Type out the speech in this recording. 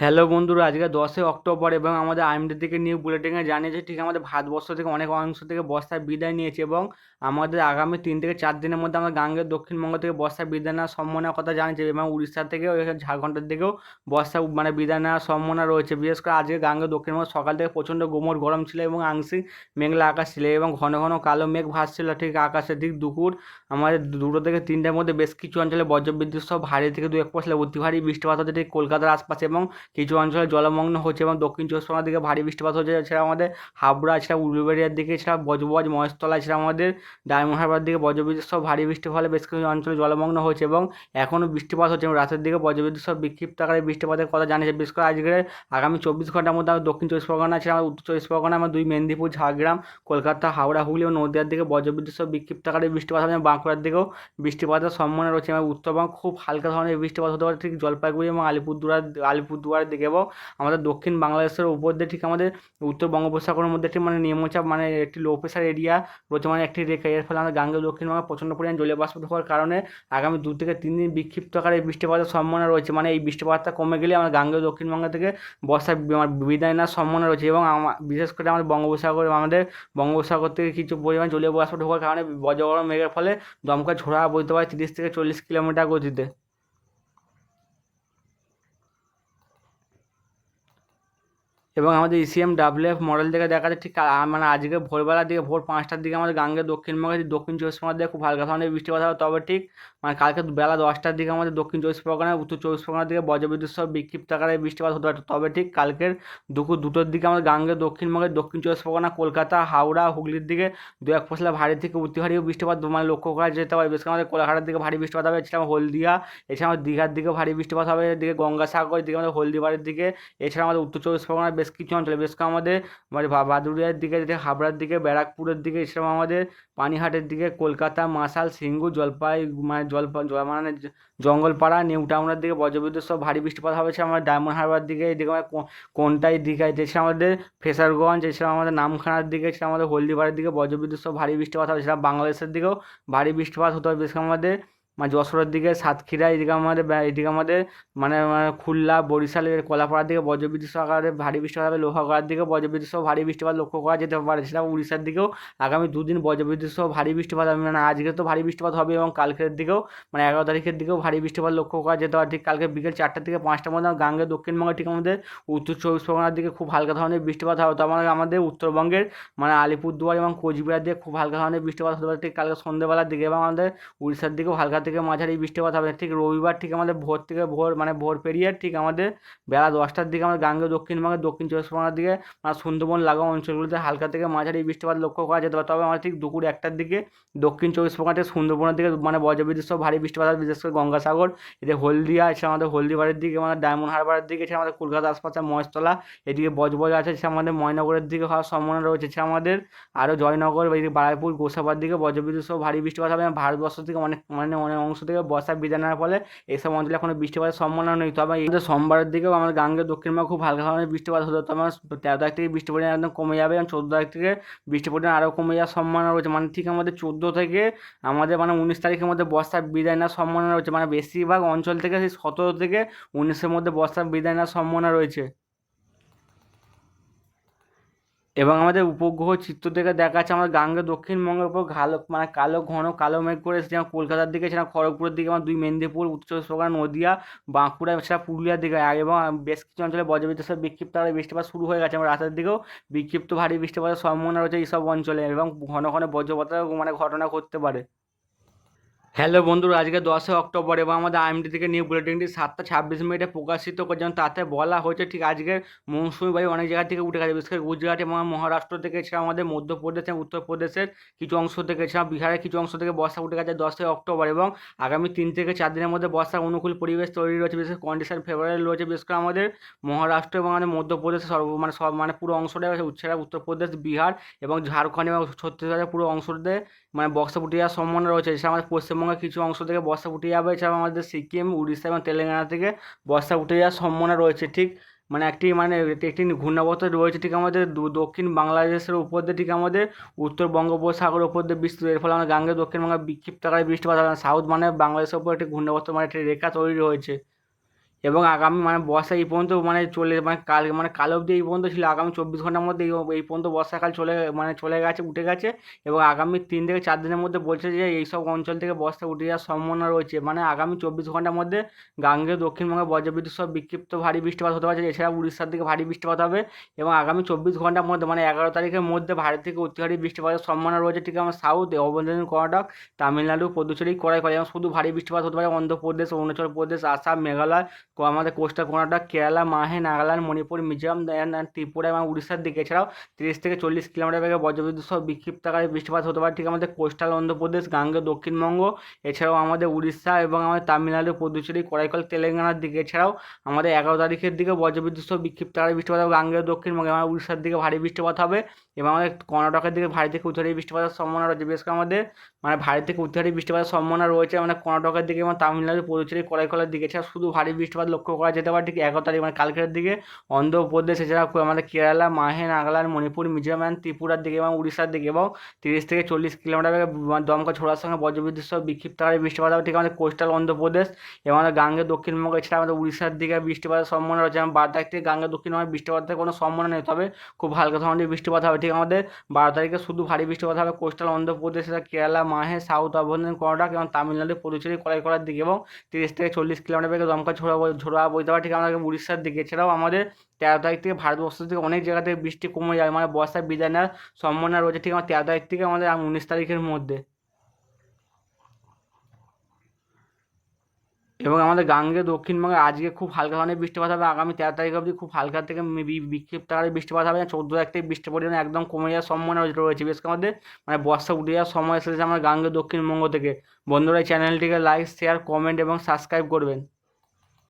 Hello বন্ধুরা, আজকে দশই অক্টোবর এবং আমাদের আইএমডি থেকে নিউ বুলেটিনে জানিয়েছে ঠিক আমাদের ভারতবর্ষ থেকে অনেক অংশ থেকে বর্ষার বিদায় নিয়েছে এবং আমাদের আগামী তিন থেকে চার দিনের মধ্যে আমরা গাঙ্গের দক্ষিণবঙ্গ থেকে বর্ষার বিদায় নেওয়ার সম্ভাবনার কথা জানিয়েছে এবং উড়িষ্যা থেকেও ঝাড়খণ্ডের দিকেও বর্ষা মানে বিদায় নেওয়ার সম্ভাবনা রয়েছে। বিশেষ করে আজকে গাঙ্গের দক্ষিণবঙ্গ সকাল থেকে প্রচণ্ড গোমর গরম ছিল এবং আংশিক মেঘলা আকাশ ছিল এবং ঘন ঘন কালো মেঘ ভাসছিল ঠিক আকাশের দিক দুপুর আমাদের দুটো থেকে তিনটার মধ্যে বেশ কিছু অঞ্চলে বজ্রবিদ্যুৎ সহ ভারী থেকে দু এক পশলা অতি ভারী বৃষ্টিপাত হচ্ছে ঠিক কলকাতার আশপাশে এবং কিছু অঞ্চলে জলমগ্ন হচ্ছে এবং দক্ষিণ চব্বিশ পরগনার দিকে ভারী বৃষ্টিপাত হচ্ছে। এছাড়া আমাদের হাবড়া, এছাড়া উলুবেড়িয়ার দিকে, এছাড়া বজবজ, মহেশতলা, এছাড়া আমাদের ডায়মন্ড হারবার দিকে বজ্রবিদ্যুৎ সহ ভারী বৃষ্টির ফলে বেশ কিছু অঞ্চলে জলমগ্ন হচ্ছে এবং এখনও বৃষ্টিপাত হচ্ছে এবং রাতের দিকে বজ্রবিদ্যুৎ সহ বিক্ষিপ্ত আকারে বৃষ্টিপাতের কথা জানিয়েছে। বিশেষ করে আজকে আগামী চব্বিশ ঘণ্টার মধ্যে আমাদের দক্ষিণ চব্বিশ পরগনা, এছাড়া আমাদের উত্তর চব্বিশ পরগনা আমার দুই মেদিনীপুর, ঝাড়গ্রাম, কলকাতা, হাওড়া, হুগলি এবং নদীয়ার দিকে বজ্রবিদ্যুৎ সহ বিক্ষিপ্ত আকারে বৃষ্টিপাত হবে বাঁকুড়ার দিকেও বৃষ্টিপাতের সম্ভাবনা রয়েছে। এবং উত্তরবঙ্গ খুব হালকা ধরনের বৃষ্টিপাত হতে পারে ঠিক জলপাইগুড়ি এবং আলিপুরদুয়ার আলিপুরদুয়ার আলিপুরদুয়ারের দিকে এবং আমাদের দক্ষিণ বাংলাদেশের উপর দিয়ে ঠিক আমাদের উত্তর বঙ্গোপসাগরের মধ্যে একটি মানে নিম্নচাপ মানে একটি লো প্রেশার এরিয়া রয়েছে মানে একটি রেখা। এর ফলে আমাদের গাঙ্গেয় দক্ষিণবঙ্গে প্রচণ্ড পরিমাণ জলীয় বাষ্প ঢোকার কারণে আগামী দু থেকে তিন দিন বিক্ষিপ্ত আকারে বৃষ্টিপাতের সম্ভাবনা রয়েছে। মানে এই বৃষ্টিপাতটা কমে গেলে আমার গাঙ্গেয় দক্ষিণবঙ্গ থেকে বর্ষা বিদায় নেওয়ার সম্ভাবনা রয়েছে এবং বিশেষ করে আমাদের বঙ্গোপসাগর আমাদের বঙ্গোপসাগর থেকে কিছু পরিমাণ জলীয় বাষ্প ঢোকার কারণে বজ্রগরম মেঘের ফলে দমকা ঝোড়া বইতে পারে তিরিশ থেকে চল্লিশ কিলোমিটার গতিতে। এবং আমাদের ইসিএম ডাব্লিউএফ মডেল থেকে দেখা যাচ্ছে ঠিক মানে আজকে ভোরবেলার দিকে, ভোর পাঁচটার দিকে আমাদের গাঙ্গের দক্ষিণবঙ্গে দক্ষিণ চব্বিশ পরগনার খুব হালকা ধরনের বৃষ্টিপাত হবে তবে ঠিক মানে কালকে বেলা দশটার দিকে আমাদের দক্ষিণ চব্বিশ পরগনা উত্তর চব্বিশ পরগনার দিকে বজ্রবিদ্যুৎ সহ বিক্ষিপ্ত আকারে বৃষ্টিপাত হতে পারে। তবে ঠিক কালকের দুপুর দুটোর দিকে আমাদের গাঙ্গে দক্ষিণবঙ্গের দক্ষিণ চব্বিশ পরগনা, কলকাতা, হাওড়া, হুগলির দিকে দু এক পশলা ভারী থেকে অতি ভারী বৃষ্টিপাত মানে লক্ষ্য করা যেতে পারে। করে আমাদের কোলাঘাটের দিকে ভারী বৃষ্টিপাত হবে এছাড়া হলদিয়া এছাড়া আমাদের দীঘার দিকে ভারী বৃষ্টিপাত হবে, এদিকে গঙ্গাসাগর এদিকে আমাদের হলদিবাড়ির দিকে এছাড়া আমাদের উত্তর চব্বিশ পরগনার বেশ কিছু অঞ্চলে করে আমাদের মানে বাদুড়িয়ার দিকে যেটা, হাবড়ার দিকে, ব্যারাকপুরের দিকে এছাড়াও আমাদের পানিহাটের দিকে, কলকাতা, মাসাল, সিঙ্গুর, জলপাই মানে জলপা মানে জঙ্গলপাড়া, নিউ টাউনের দিকে, বজ্রবিদ্যুৎ সব ভারী বৃষ্টিপাত হবে এছাড়া আমাদের ডায়মন্ড হারবার দিকে, এদিকে আমাদের কোনটাই দীঘায় এছাড়া আমাদের ফেসারগঞ্জ এছাড়া আমাদের নামখানার দিকে এছাড়া আমাদের হলদিবাড়ির দিকে বজ্রবিদ্যুৎ সব ভারী বৃষ্টিপাত হবে এছাড়া বাংলাদেশের দিকেও ভারী বৃষ্টিপাত হতে হবে করে আমাদের মানে যশোরের দিকে, সাতক্ষীরা, এদিকে আমাদের এদিকে আমাদের মানে মানে খুলনা, বরিশাল কলাপাড়ার দিকে বজ্রবিদ্যুৎ সহ আকারে ভারী বৃষ্টিপাত হবে, লোহাগড়ার দিকে বজ্রবিদ্যুৎ সহ ভারী বৃষ্টিপাত লক্ষ্য করা যেতে পারে। সেটা উড়িষ্যার দিকেও আগামী দুদিন বজ্রবিদ্যুৎ সহ ভারী বৃষ্টিপাত হবে। মানে আজকে তো ভারী বৃষ্টিপাত হবে এবং কালকের দিকেও মানে এগারো তারিখের দিকেও ভারী বৃষ্টিপাত লক্ষ্য করা যেতে পারে। ঠিক কালকে বিকেল চারটা থেকে পাঁচটার মধ্যে গাঙ্গে দক্ষিণবঙ্গে ঠিক আমাদের উত্তর চব্বিশ পরগনার দিকে খুব হালকা ধরনের বৃষ্টিপাত হবে। তো আমাদের আমাদের উত্তরবঙ্গের মানে আলিপুরদুয়ার এবং কোচবিহার দিকে খুব হালকা ধরনের বৃষ্টিপাত হতে পারে। ঠিক কালকে সন্ধ্যেবেলার দিকে এবং আমাদের উড়িষ্যার দিকেও হালকা থেকে মাঝারি বৃষ্টিপাত হবে। ঠিক রবিবার ঠিক আমাদের ভোর থেকে ভোর মানে ভোর পেরিয়ে ঠিক আমাদের বেলা দশটার দিকে আমাদের গাঙ্গেয় দক্ষিণবঙ্গের দক্ষিণ চব্বিশ পরগনার দিকে মানে সুন্দরবন, লাগোয়া অঞ্চলগুলিতে হালকা থেকে মাঝারি বৃষ্টিপাত লক্ষ্য করা যেতে পারে। তবে আমাদের ঠিক দুপুর একটার দিকে দক্ষিণ চব্বিশ পরগনা থেকে সুন্দরবনের দিকে মানে বজ্রবিদ্যুৎ সহ ভারী বৃষ্টিপাত বিশেষ করে গঙ্গাসাগর, এদিকে হলদিয়া, এছাড়া আমাদের হলদিবাড়ির দিকে আমাদের ডায়মন্ড হারবারের দিকে, এছাড়া আমাদের কলকাতা আশপাশে মহেশতলা, এদিকে বজবজ আছে, এছাড়া আমাদের ময়নগরের দিকে হওয়ার সম্ভাবনা রয়েছে। এছাড়া আমাদের আরও জয়নগর, এদিকে বারাইপুর, গোসাবার দিকে বজ্রবিদ্যুৎ সহ ভারী বৃষ্টিপাত হবে। ভারতবর্ষ থেকে অনেক মানে অনেক অংশ থেকে বর্ষা বিদায় নেওয়ার ফলে এইসব অঞ্চলে এখনও বৃষ্টিপাতের সম্ভাবনা নেই। তবে আমাদের সোমবারের দিকেও আমাদের গাঙ্গের দক্ষিণবঙ্গে খুব হালকা ধরনের বৃষ্টিপাত হতো। আমার তেরো তারিখ থেকে বৃষ্টি পরিমাণ একদম কমে যাবে এবং চোদ্দ তারিখ থেকে বৃষ্টি পরিমাণ আরও কমে যাওয়ার সম্ভাবনা রয়েছে। মানে ঠিক আমাদের চোদ্দ থেকে আমাদের মানে উনিশ তারিখের মধ্যে বর্ষার বিদায় নেওয়ার সম্ভাবনা রয়েছে। মানে বেশিরভাগ অঞ্চল থেকে সেই সতেরো থেকে উনিশের মধ্যে বর্ষার বিদায় নেওয়ার সম্ভাবনা রয়েছে। এবং আমাদের উপগ্রহ চিত্র থেকে দেখা যাচ্ছে আমাদের গাঙ্গে দক্ষিণবঙ্গের উপর কালো মানে কালো ঘন, কালো মেঘ করে এসেছে। কলকাতার দিকে সেটা খড়গপুরের দিকে আমার দুই মেদিনীপুর, উত্তর চব্বিশ নদিয়া, বাঁকুড়া সেটা পুরুলিয়ার দিকে। এবং বেশ কিছু অঞ্চলে বজ্রবিদ্যুৎ সহ বিক্ষিপ্ত আকারে বৃষ্টিপাত শুরু হয়ে গেছে। আমার রাস্তার দিকেও বিক্ষিপ্ত ভারী বৃষ্টিপাতের সম্ভাবনা রয়েছে এইসব অঞ্চলে। এবং ঘন ঘন বজ্রপাতের মানে ঘটনা ঘটতে পারে। হ্যালো বন্ধুরা, আজকে দশই অক্টোবর এবং আমাদের আইএমডি থেকে নিউ বুলেটিনটি সাতটা ছাব্বিশ মিনিটে প্রকাশিত করেছে এবং তাতে বলা হয়েছে, ঠিক আজকে মৌসুমি বায়ু অনেক জায়গা থেকে উঠে গেছে, বিশেষ করে গুজরাট এবং মহারাষ্ট্র থেকে এছাড়া আমাদের মধ্যপ্রদেশ এবং উত্তরপ্রদেশের কিছু অংশ থেকে, এছাড়া বিহারের কিছু অংশ থেকে বর্ষা উঠে গেছে দশই অক্টোবর এবং আগামী তিন থেকে চার দিনের মধ্যে বর্ষার অনুকূল পরিবেশ তৈরি রয়েছে, বিশেষ কন্ডিশন ফেভারেবল রয়েছে, বিশেষ করে আমাদের মহারাষ্ট্র এবং আমাদের মধ্যপ্রদেশ সর্ব মানে সব মানে পুরো অংশটা এছাড়া উত্তরপ্রদেশ, বিহার এবং ঝাড়খণ্ড এবং ছত্তিশগড়ের পুরো অংশটাতে মানে বর্ষা উঠে যাওয়ার সম্ভাবনা রয়েছে, এছাড়া আমাদের পশ্চিমবঙ্গের কিছু অংশ থেকে বর্ষা উঠে যাবে। এছাড়াও আমাদের সিকিম, উড়িষ্যা এবং তেলেঙ্গানা থেকে বর্ষা উঠে যাওয়ার সম্ভাবনা রয়েছে, ঠিক? মানে একটি মানে একটি ঘূর্ণাবর্ত রয়েছে, ঠিক আমাদের দক্ষিণ বাংলাদেশের উপর দিয়ে, ঠিক আমাদের উত্তর বঙ্গোপসাগরের উপর দিয়ে বৃষ্টি এর ফলে আমাদের গাঙ্গে দক্ষিণবঙ্গে বিক্ষিপ্ত বৃষ্টিপাত সাউথ মানে বাংলাদেশের উপর একটি ঘূর্ণাবর্ত মানে একটি রেখা তৈরি হয়েছে। এবং আগামী মানে বর্ষা এই পর্যন্ত মানে চলে মানে কাল মানে কাল অবধি এই পর্যন্ত ছিল। আগামী চব্বিশ ঘণ্টার মধ্যে এই পর্যন্ত বর্ষাকাল চলে মানে চলে গেছে, উঠে গেছে এবং আগামী তিন থেকে চার দিনের মধ্যে বলছে যে এই সব অঞ্চল থেকে বর্ষা উঠে যাওয়ার সম্ভাবনা রয়েছে। মানে আগামী চব্বিশ ঘণ্টার মধ্যে গাঙ্গেয়, দক্ষিণবঙ্গে বজ্রবিদ্যুৎ সহ বিক্ষিপ্ত ভারী বৃষ্টিপাত হতে পারে। এছাড়া উড়িষ্যার দিকে ভারী বৃষ্টিপাত হবে এবং আগামী চব্বিশ ঘণ্টার মধ্যে মানে এগারো তারিখের মধ্যে ভারত থেকে অতি ভারী বৃষ্টিপাতের সম্ভাবনা রয়েছে। ঠিক আমার সাউথ অভ্যন্তরীণ কর্ণাটক, তামিলনাড়ু, পুদুচেরি করাই করে এবং শুধু ভারী বৃষ্টিপাত হতে পারে। অন্ধ্রপ্রদেশ, অরুণাচল প্রদেশ, আসাম, মেঘালয় আমাদের কোস্টাল কর্ণাটক কেরালা, মাহে, নাগাল্যান্ড, মণিপুর, মিজোরাম ত্রিপুরা এবং উড়িষ্যার দিকে। এছাড়াও তিরিশ থেকে চল্লিশ কিলোমিটার বেগে বজ্রবিদ্যুৎ সহ বিক্ষিপ্ত আকারে বৃষ্টিপাত হতে পারে। ঠিক আমাদের কোস্টাল অন্ধ্রপ্রদেশ গাঙ্গে দক্ষিণবঙ্গ, এছাড়াও আমাদের উড়িষ্যা এবং আমাদের তামিলনাড়ু, পুদুচেরি, করাইকল, তেলেঙ্গানার দিকে। এছাড়াও আমাদের এগারো তারিখের দিকে বজ্রবিদ্যুৎ সহ বিক্ষিপ্ত আকারে বৃষ্টিপাত হবে। গাঙ্গেয়, দক্ষিণবঙ্গে আমার উড়িষ্যার দিকে ভারী বৃষ্টিপাত হবে এবং আমাদের কর্ণাটকের দিকে ভারী থেকে উত্তরে বৃষ্টিপাতের সম্ভাবনা রয়েছে। বিশেষ করে আমাদের মানে ভারী থেকে উত্তরে বৃষ্টিপাতের সম্ভাবনা রয়েছে। মানে কর্ণাটকের দিকে এবং তামিলনাড়ু, পুদুচেরি, করাইকলের দিকে। এছাড়া শুধু ভারী বৃষ্টিপাত লক্ষ্য করা যেতে পারে। ঠিক এগারো তারিখ মানে কালকের দিকে অন্ধ্রপ্রদেশ এছাড়া আমাদের কেরালা, মাহে, নাগাল্যান্ড, মণিপুর, মিজোরাম, ত্রিপুরার দিকে এবং উড়িষ্যার দিকে এবং তিরিশ থেকে চল্লিশ কিলোমিটার দমকা ছোড়ার সঙ্গে বজ্রবিদ্যুৎ সহ বিক্ষিপ্ত আকারে বৃষ্টিপাত হবে। ঠিক আমাদের কোস্টাল অন্ধ্রপ্রদেশ এবং আমাদের গাঙ্গের দক্ষিণবঙ্গ এছাড়া আমাদের উড়িষ্যার দিকে বৃষ্টিপাতের সম্ভাবনা রয়েছে। এবং বারো তারিখ থেকে গাঙ্গের দক্ষিণবঙ্গে বৃষ্টিপাতের কোনো সম্ভাবনা নেই, তবে খুব হালকা ধরনের বৃষ্টিপাত হবে। ঠিক আমাদের বারো তারিখে শুধু ভারী বৃষ্টিপাত হবে। কোস্টাল অন্ধ্রপ্রদেশ কেরালা, মাহে, সাউথ অভ্যন্তরীণ কর্ণাটক এবং তামিলনাড়ু, পুদুচেরি করাই করার দিকে এবং তিরিশ থেকে চল্লিশ কিলোমিটার বেগে দমকা ছোড়া ঝোড়া পারে, ঠিক আমাদের উড়িষ্যার দিকে। এছাড়াও আমাদের তেরো তারিখ থেকে ভারতবর্ষ থেকে অনেক জায়গা থেকে বৃষ্টি কমে যাবে মানে বর্ষার বিদায় নেওয়ার সম্ভাবনা রয়েছে ঠিক আমার তেরো তারিখ থেকে আমাদের উনিশ তারিখের মধ্যে। এবং আমাদের গাঙ্গে দক্ষিণবঙ্গে আজকে খুব হালকা ধরনের বৃষ্টিপাত হবে। আগামী তেরো তারিখ অবধি খুব হালকা থেকে বিক্ষিপ্ত আকারে বৃষ্টিপাত হবে। চোদ্দ তারিখ থেকে বৃষ্টির পরিমাণ একদম কমে যাওয়ার সম্ভাবনা রয়েছে- করে আমাদের মানে বর্ষা উঠে যাওয়ার সময় এসেছে আমার গাঙ্গে দক্ষিণবঙ্গ থেকে। বন্ধুরা চ্যানেলটিকে লাইক শেয়ার কমেন্ট এবং সাবস্ক্রাইব করবেন।